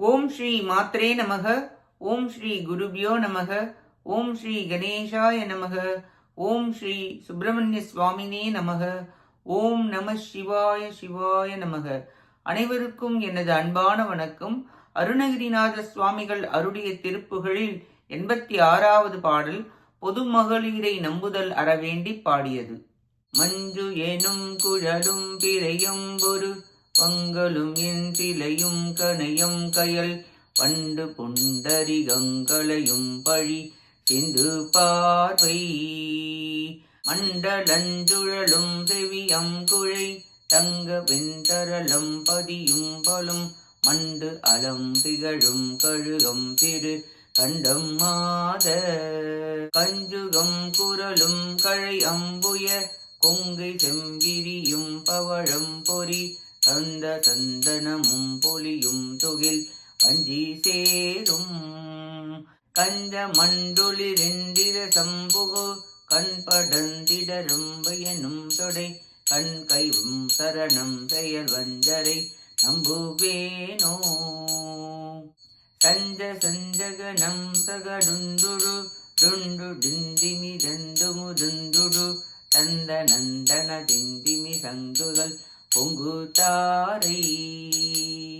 ஓம் ஸ்ரீ மாத்ரே நமக ஓம் ஸ்ரீ குருபியோ நமக ஓம் ஸ்ரீ கணேஷாய நமக ஓம் ஸ்ரீ சுப்பிரமணிய சுவாமினே நமக ஓம் நம சிவாய சிவாய நமக. அனைவருக்கும் எனது அன்பான வணக்கம். அருணகிரிநாத சுவாமிகள் அருடைய திருப்புகளில் எண்பத்தி ஆறாவது பாடல் பொது மகளிரை நம்புதல் அறவேண்டி பாடியது. மஞ்சு எனும் குழலும் பிறையும் ஒரு பங்களும் என் சிலையும் கணையும் கயல். பண்டு புண்டரிகங்களையும் பழி சிந்து பார்வை. மண்டலஞ்சுழலும் செவியம் குழை. தங்க வெந்தரளம் பதியும் பலும் மண்டு அலம் திகழும் கழுகம் திரு கண்டம் மாத. கஞ்சுகம் குரலும் கழை அம்புய கொங்கை செங்கிரியும் பவழம் பொறி தந்த சந்தனமும் பொலியும் துகில் பஞ்சி சேரும். கஞ்ச மண்டுளிரெந்திர சம்புகு கண்படந்திடரும் பயனும் தொடை கண் கைவும் சரணம் செயல் வஞ்சரை நம்புவேனோ. சஞ்ச சஞ்சகனம் சகடுந்துடு டுண்டு டிந்திமி தந்துமு துந்துடு தந்த நந்தன திந்திமி சங்குகள் பொங்கு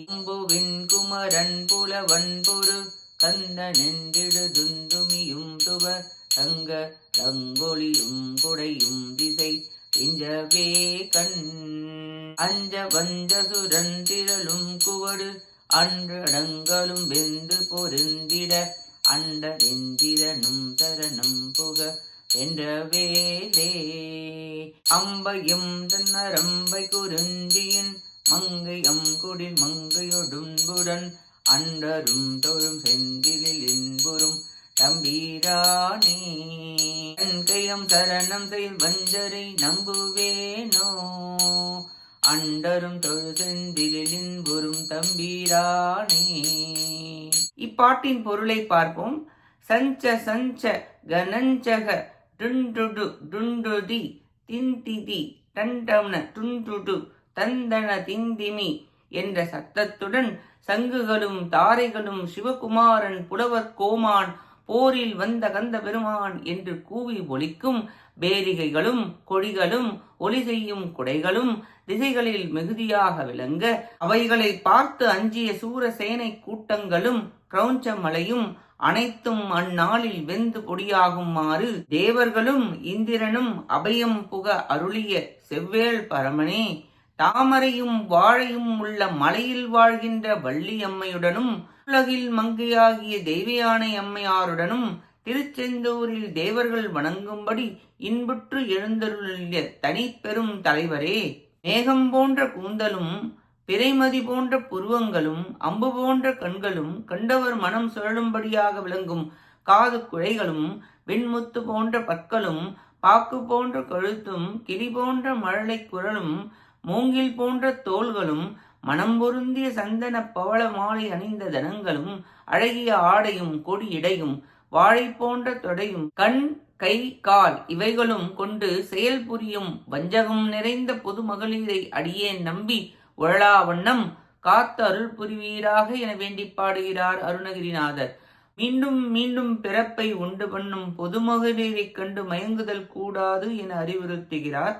அம்புவின் குமரன் புலவன் பொரு கந்த நெண்டிடு துந்துமியும் துவ தங்க தங்கொழியும் குடையும் திசை இஞ்சவே கண். அஞ்ச வஞ்ச சுரந்திரலும் குவடு அன்றடங்களும் வெந்து பொருந்திட அண்டரெந்திரனும் தரனும் புக என்ற வேலே. அம்பையும் தன்னரம்பை குருந்தியின் மங்கையம் குடில் மங்கையொடும்புடன் அண்டரும் தொழும் செந்திலில் இன்புறும் தம்பீரானே. கண்கையம் சரணம் செய் வஞ்சரை நம்புவேனோ? அண்டரும் தொழு செந்திலில் இன்புறும் தம்பீரானே. இப்பாட்டின் பொருளை பார்ப்போம். சஞ்ச சஞ்ச கனஞ்சக டுண்டுடு டுண்டுதி திந்திதி டண்டம்ன டுண்டுடு தந்தன திந்திமி என்ற சத்தத்துடன் சங்குகளும் தாரைகளும் சிவகுமாரன் புலவர் கோமான் போரில் வந்த கந்த பெருமான் என்று கூவி ஒலிக்கும் பேரிகைகளும் கொடிகளும் ஒலி செய்யும் குடைகளும் திசைகளில் மிகுதியாக விளங்க அவைகளை பார்த்து அஞ்சிய சூரசேனை கூட்டங்களும் கிரௌஞ்ச மலையும் அனைத்தும் அந்நாளில் வெந்து பொடியாகுமாறு தேவர்களும் இந்திரனும் அபயம் புக அருளிய செவ்வேள் பரமனே தாமரையும் வாழையும் உள்ள மலையில் வாழ்கின்ற வள்ளியம்மையுடனும் உலகில் மங்கையாகிய தெய்வயானை அம்மையாருடனும் திருச்செந்தூரில் தேவர்கள் வணங்கும்படி இன்புற்று எழுந்தருளிய தனிப்பெரும் தலைவரே. மேகம் போன்ற கூந்தலும் பிறைமதி போன்ற புருவங்களும் அம்பு போன்ற கண்களும் கண்டவர் மனம் சுழலும்படியாக விளங்கும் காது குழைகளும் வெண்முத்து போன்ற பற்களும் பாக்கு போன்ற கழுத்தும் கிளி போன்ற மழலை குரலும் மூங்கில் போன்ற தோள்களும் மனம் பொருந்திய சந்தன பவள மாலை அணிந்த தனங்களும் அழகிய ஆடையும் கொடியிடையும் வாழை போன்ற தொடையும் கண் கை கால் இவைகளும் கொண்டு செயல் புரியும் வஞ்சகம் நிறைந்த பொது மகளிரை அடியே நம்பி உழலா வண்ணம் காத்து அருள் புரிவீராக என வேண்டி பாடுகிறார் அருணகிரிநாதர். மீண்டும் மீண்டும் பிறப்பை உண்டு பண்ணும் பொதுமகளிரைக் கண்டு மயங்குதல் கூடாது என அறிவுறுத்துகிறார்.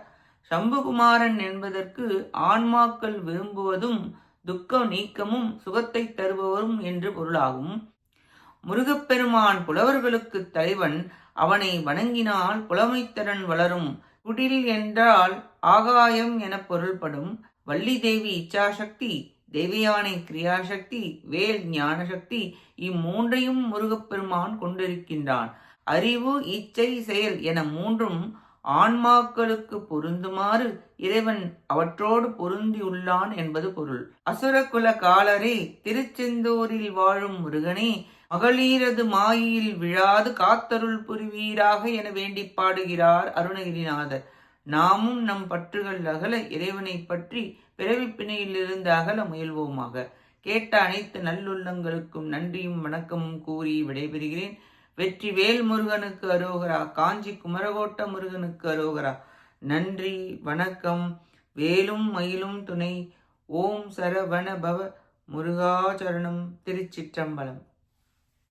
சம்புகுமாரன் என்பதற்கு ஆன்மாக்கள் விரும்புவதும் துக்க நீக்கமும் சுகத்தை தருபவரும் என்று பொருளாகும். முருகப்பெருமான் புலவர்களுக்கு தலைவன் அவனை வணங்கினால் புலமைத்திறன் வளரும். குடில் என்றால் ஆகாயம் என பொருள்படும். வள்ளி தேவி இச்சாசக்தி தேவியானை கிரியாசக்தி வேல் ஞானசக்தி இம்மூன்றையும் முருகப்பெருமான் கொண்டிருக்கின்றான். அறிவு இச்சை செயல் என மூன்றும் ஆன்மாக்களுக்கு பொருந்துமாறு இறைவன் அவற்றோடு பொருந்தியுள்ளான் என்பது பொருள். அசுரகுல காலரே திருச்செந்தூரில் வாழும் முருகனே மகளீரது மாயில் விழாது காத்தருள் புரிவீராக என வேண்டி பாடுகிறார் அருணகிரிநாதர். நாமும் நம் பற்றுகள் அகல இறைவனை பற்றி பிறவிப்பிணையிலிருந்து அகல முயல்வோமாக. கேட்ட அனைத்து நல்லுள்ளங்களுக்கும் நன்றியும் வணக்கமும் கூறி விடைபெறுகிறேன். வெற்றி வேல் முருகனுக்கு அரோகரா காஞ்சி குமரகோட்ட முருகனுக்கு அரோகரா. நன்றி வணக்கம். வேலும் மயிலும் துணை. ஓம் சரவண பவ முருகாச்சரணம் திருச்சிற்றம்பலம்.